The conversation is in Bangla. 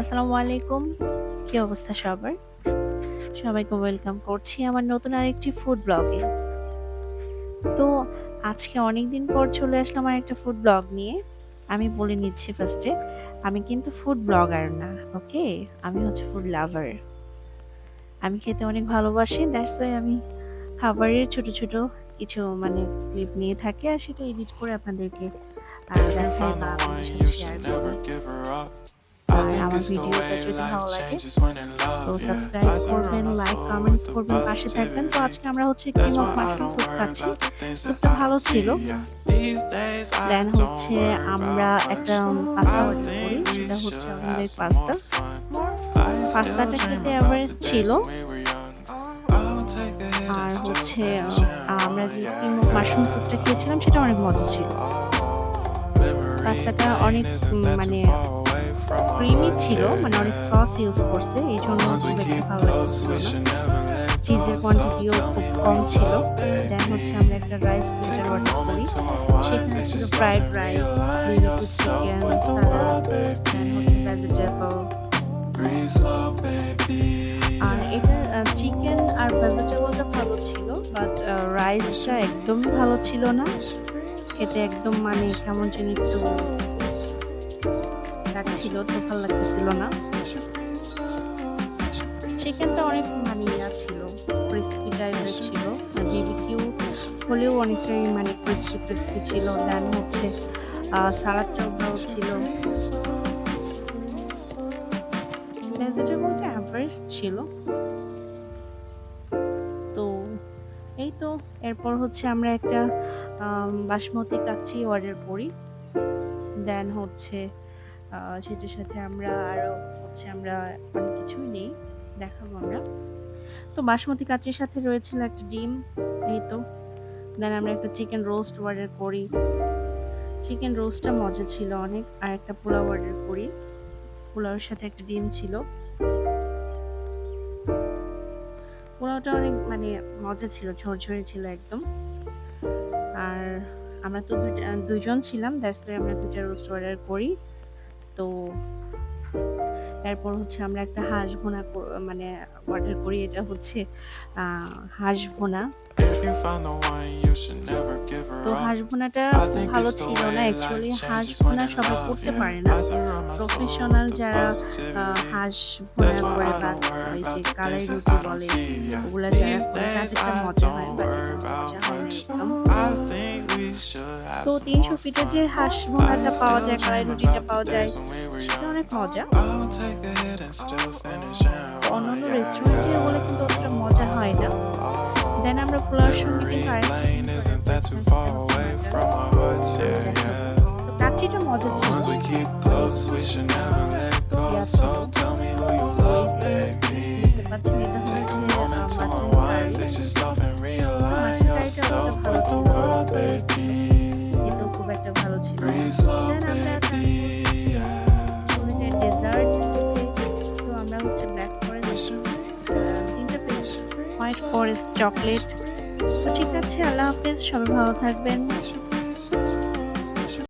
আসসালামু আলাইকুম। কি অবস্থা সবার? সবাইকে ওয়েলকাম করছি আমার নতুন আরেকটি ফুড ব্লগে। তো আজকে অনেক দিন পর চলে আসলাম আর একটা ফুড ব্লগ নিয়ে। আমি বলে নিচ্ছি ফার্স্টে আমি কিন্তু ফুড ব্লগার না ওকে আমি হচ্ছে ফুড লাভার। আমি খেতে অনেক ভালোবাসি দ্যাটস ওয়াই আমি খাবারের ছোট ছোট কিছু মানে ক্লিপ নিয়ে থাকি আর সেটা এডিট করে আপনাদেরকে শেয়ার করব। আর আমার ভিডিওটা যদি ভালো লাগে তো সাবস্ক্রাইব করবেন লাইক কমেন্টস করবেন পাশে থাকবেন তো আজকে আমরা হচ্ছে কিং অফ মাশরুম স্যুপ খাচ্ছি স্যুপটা ভালো ছিল দেন হচ্ছে আমরা একটা পাস্তা অর্ডার করি সেটা হচ্ছে আমাদের পাস্তা পাস্তাটা খেতে অ্যাভারেজ ছিল আর হচ্ছে আমরা যে মাশরুম স্যুপটা খেয়েছিলাম সেটা অনেক মজা ছিল পাস্তাটা অনেক মানে ক্রিমি ছিল মানে অনেক সস ইউজ করছে এই জন্য খুব একটা ভালো লাগছিল না। চিজের কোয়ান্টিটিও খুব কম ছিল। দেন হচ্ছে আমরা একটা রাইস প্লেটার অর্ডার করি। সেখানে ছিল fried rice chicken salad vegetable আর এটা চিকেন আর ভেজিটেবলটা ভালো ছিল বাট রাইসটা একদমই ভালো ছিল না। খেতে একদম মানে কেমন যেন একটু লাগছিল তো ভালো লাগতেছিল না। চিকেনটা অনেক মানে ইয়া ছিল ক্রিস্পি টাইপের ছিল। বিবিকিউ হলেও অনেকটাই মানে ক্রিস্পি ক্রিস্পি ছিল। দেন হচ্ছে সালাদটাও ভালো ছিল। ভেজিটেবলটা অ্যাভারেজ ছিল। তো এই তো, এরপর হচ্ছে আমরা একটা বাসমতি কাচ্চি অর্ডার করি। দেন হচ্ছে সেটার সাথে আমরা আরও হচ্ছে আমরা অনেক কিছুই নেই, দেখাবো আমরা। তো বাসমতি কাচির সাথে রয়েছিল একটা ডিম এই তো দেন আমরা একটা চিকেন রোস্ট অর্ডার করি। চিকেন রোস্টটা মজা ছিল অনেক, আর একটা পোলাও অর্ডার করি। পোলাওয়ের সাথে একটা ডিম ছিল। পোলাওটা অনেক মানে মজা ছিল, ঝরঝরে ছিল একদম। আর আমরা তো দুইজন ছিলাম দ্যাটস আমরা দুইটা রোস্ট অর্ডার করি। তো তারপর হচ্ছে আমরা একটা হাঁস ভোনা মানে অর্ডার করি এটা হচ্ছে হাঁস ভোনা। তো হাঁস ভোনাটা ভালো ছিল না অ্যাকচুয়ালি হাঁস ভোনা সবাই করতে পারে না। প্রফেশনাল যারা হাঁস ভোনা করে বা ওই যে কালাই রুটি বলে ওগুলা যারা করে তাদেরটা মজা হয় বাট মজা হয় তো তিনশো ফিটে যে হাঁস ভোনাটা পাওয়া যায়, কালাই রুটিটা পাওয়া যায়, সেটা অনেক মজা। অন্যান্য রেস্টুরেন্টে বলে কিন্তু অতটা মজা হয় না। দেন আমরা পোলাওর সঙ্গে কিন্তু কাচ্চিটা মজা ছিল। Forest chocolate. তো ঠিক আছে আল্লাহ হাফেজ সবাই ভালো থাকবেন।